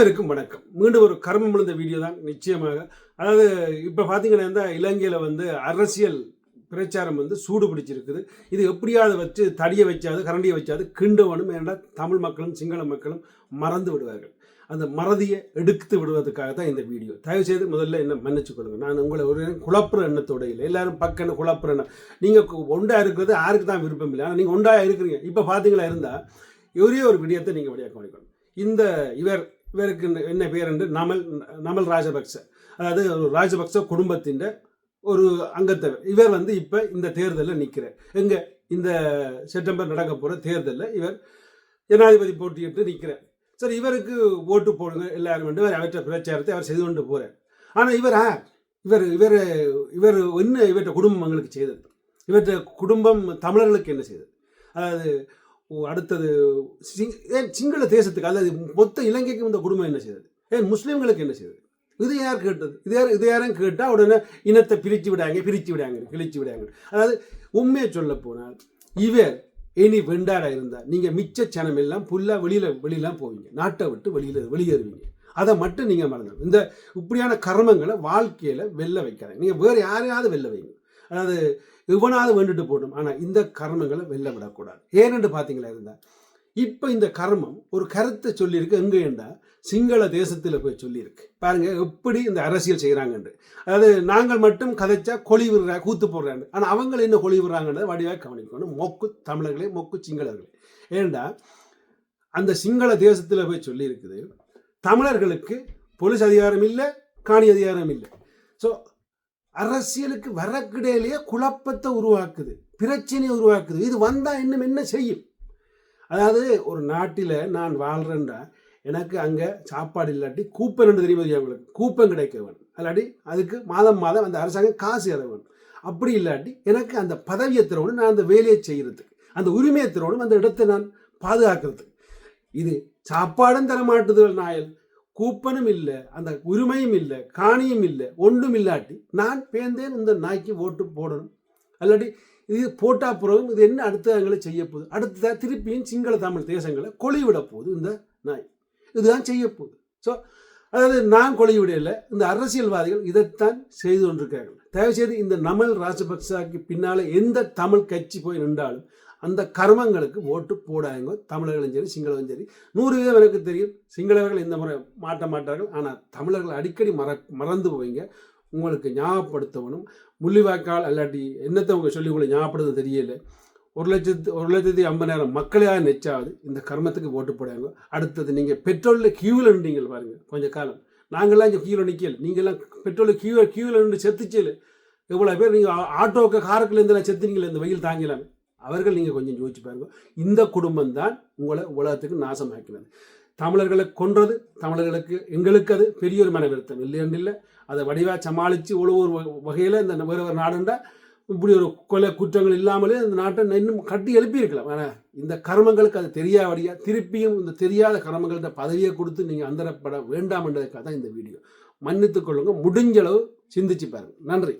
இருக்கும் வணக்கம். மீண்டும் ஒரு கர்மம் விழுந்த வீடியோ தான் நிச்சயமாக. அதாவது இப்போ பார்த்தீங்கன்னா இந்த இலங்கையில் வந்து அரசியல் பிரச்சாரம் வந்து சூடு பிடிச்சிருக்குது. இது எப்படியாவது வச்சு தடியை வச்சாது கரண்டியை வச்சாது கிண்டவனும் ஏன்னா தமிழ் மக்களும் சிங்கள மக்களும் மறந்து விடுவார்கள். அந்த மறதியை எடுத்து விடுவதற்காக தான் இந்த வீடியோ தயவு செய்து முதல்ல என்ன மன்னிச்சு கொடுங்க. நான் உங்களை ஒரு குழப்புற எண்ணத்தோட இல்லை. எல்லாரும் பக்கம் குழப்புற எண்ணம். நீங்கள் ஒண்டா இருக்கிறது யாருக்கு தான் விருப்பம் இல்லை. ஆனால் நீங்கள் ஒண்டா இருக்கிறீங்க. இப்போ பார்த்தீங்களா இருந்தால் ஒரே ஒரு விடயத்தை நீங்கள் வழியாக கவனிக்கணும். இந்த இவர் இவருக்கு என்ன பேர் என்று நமல் நமல் ராஜபக்ச. அதாவது ராஜபக்ச குடும்பத்தின் ஒரு அங்கத்தவர் இவர் வந்து இப்போ இந்த தேர்தலில் நிற்கிறார் எங்கே? இந்த செப்டம்பர் நடக்க போகிற தேர்தலில் இவர் ஜனாதிபதி போட்டியிட்டு நிற்கிறார் சரி இவருக்கு ஓட்டு போடுங்க எல்லாரும் வந்து அவற்றை பிரச்சாரத்தை அவர் செய்து கொண்டு போகிறார் ஆனால் இவர் ஆ இவர் இவர் இவர் என்ன இவற்றை குடும்பம் எங்களுக்கு செய்தது? இவற்றை குடும்பம் தமிழர்களுக்கு என்ன செய்தது? அதாவது அடுத்தது சிங் ஏன் சிங்கள தேசத்துக்கு அல்லது மொத்த இலங்கைக்கு இந்த குடும்பம் என்ன செய்தது? ஏன் முஸ்லீம்களுக்கு என்ன செய்தது? இது யார் கேட்டது? இது யார் இது யாரும் கேட்டால் உடனே இனத்தை பிரித்து விடாங்க பிரித்து விடாங்க கிழிச்சு விடாங்க. அதாவது உண்மையை சொல்ல போனால் இவர் இனி வெண்டாடா இருந்தால் நீங்கள் மிச்ச சனம் எல்லாம் ஃபுல்லாக வெளியில் வெளியெலாம் போவீங்க. நாட்டை விட்டு வெளியில் வெளியேறுவீங்க. அதை மட்டும் நீங்கள் மறந்து இந்த இப்படியான கர்மங்களை வாழ்க்கையில் வெளில வைக்கிறாங்க நீங்கள் வேறு யாரையாவது வெளில வைங்க. அதாவது இவனாவது வேண்டுட்டு போடும் ஆனால் இந்த கர்மங்களை வெளில விடக்கூடாது. ஏனென்று பார்த்தீங்களா இருந்தால் இப்போ இந்த கர்மம் ஒரு கருத்தை சொல்லியிருக்கு. எங்கே என்றால் சிங்கள தேசத்தில் போய் சொல்லியிருக்கு. பாருங்க எப்படி இந்த அரசியல் செய்கிறாங்கன்று அதாவது நாங்கள் மட்டும் கதைச்சா கொழி விடுறா கூத்து போடுறாங்க ஆனால் அவங்க என்ன கொழி விடுறாங்கன்றதை வடிவாக கவனிக்கணும். மொக்கு தமிழர்களே மொக்கு சிங்களர்களே. ஏண்டா அந்த சிங்கள தேசத்தில் போய் சொல்லியிருக்குது தமிழர்களுக்கு போலீஸ் அதிகாரம் இல்லை காணி அதிகாரம் இல்லை. ஸோ அரசியலுக்கு வரக்கிடையிலேயே குழப்பத்தை உருவாக்குது பிரச்சனையை உருவாக்குது. இது வந்தால் இன்னும் என்ன செய்யும்? அதாவது ஒரு நாட்டில் நான் வாழ்கிறேன்டா எனக்கு அங்கே சாப்பாடு இல்லாட்டி கூப்பன் என்று தெரியுமா தெரியும் உங்களுக்கு? கூப்பன் கிடைக்க வேணும் இல்லாட்டி அதுக்கு மாதம் மாதம் அந்த அரசாங்கம் காசு ஏற வேணும் அப்படி இல்லாட்டி எனக்கு அந்த பதவியை தரணும் நான் அந்த வேலையை செய்கிறதுக்கு அந்த உரிமையை தரணும் அந்த இடத்தை நான் பாதுகாக்கிறதுக்கு. இது சாப்பாடும் தர மாட்டுதல் நாயல். கூப்பனும் இல்லை அந்த உரிமையும் இல்லை காணியும் இல்லை ஒன்றும் இல்லாட்டி நான் பேந்தேன் இந்த நாய்க்கு ஓட்டு போடணும். அல்லாட்டி இது போட்டா பிறகும் இது என்ன அடுத்தங்களை செய்ய போகுது? அடுத்த திருப்பியும் சிங்கள தமிழ் தேசங்களை கொழிவிட போகுது இந்த நாய். இதுதான் செய்ய போகுது. ஸோ அதாவது நான் கொலைவிடையில் இந்த அரசியல்வாதிகள் இதைத்தான் செய்து கொண்டிருக்கார்கள் தயவுசெய்து இந்த நமல் ராஜபக்சாக்கு பின்னால் எந்த தமிழ் கட்சி போய் நின்றாலும் அந்த கர்மங்களுக்கு ஓட்டு போடாங்க தமிழர்களும் சரி சிங்களவும் சரி. நூறு வீதம் எனக்கு தெரியும். சிங்களவர்கள் இந்த முறை மாட்ட மாட்டார்கள். ஆனால் தமிழர்கள் அடிக்கடி மற மறந்து போவீங்க. உங்களுக்கு ஞாபகப்படுத்தணும். முள்ளிவாய்க்கால் அல்லாட்டி என்னத்தை உங்க சொல்லி உங்களை ஞாபகப்படுத்த தெரியலை. ஒரு லட்சத்து ஒரு லட்சத்தி ஐம்பதாயிரம் மக்களையாக நெச்சாவது இந்த கர்மத்துக்கு ஓட்டு போடுவாங்க. அடுத்தது நீங்கள் பெட்ரோலில் கியூவில் நின்றீங்க பாருங்கள் கொஞ்சம் காலம். நாங்கள்லாம் இங்கே கியூவில் நிற்கல நீங்கள்லாம் பெட்ரோலில் கியூ கியூவில் நின்று செத்துச்சேல. எவ்வளோ பேர் நீங்கள் ஆட்டோக்கு காருக்குள்ள இருந்து செத்துனீங்களே இந்த வெயில் தாங்கலாம் அவர்கள் நீங்கள் கொஞ்சம் யோசிச்சு பாருங்க. இந்த குடும்பம் தான் உங்களை உலகத்துக்கு நாசமாக்கினது. தமிழர்களை கொன்றது தமிழர்களுக்கு எங்களுக்கு அது பெரிய ஒரு மன வருத்தம். இல்லைன்னு இல்லை அதை வடிவாக சமாளித்து இவ்வளோ ஒரு வகையில் இந்த வேறு ஒரு நாடுண்டா இப்படி ஒரு கொலை குற்றங்கள் இல்லாமலே இந்த நாட்டை இன்னும் கட்டி எழுப்பியிருக்கலாம். ஆனால் இந்த கர்மங்களுக்கு அது தெரியாதபடியா திருப்பியும் இந்த தெரியாத கர்மங்கள்ட்ட பதவியை கொடுத்து நீங்கள் அந்தரப்பட வேண்டாம் என்றதுக்காக தான் இந்த வீடியோ. மன்னித்துக்கொள்ளுங்க முடிஞ்சளவு முடிஞ்ச அளவு சிந்திச்சு பாருங்கள் நன்றி.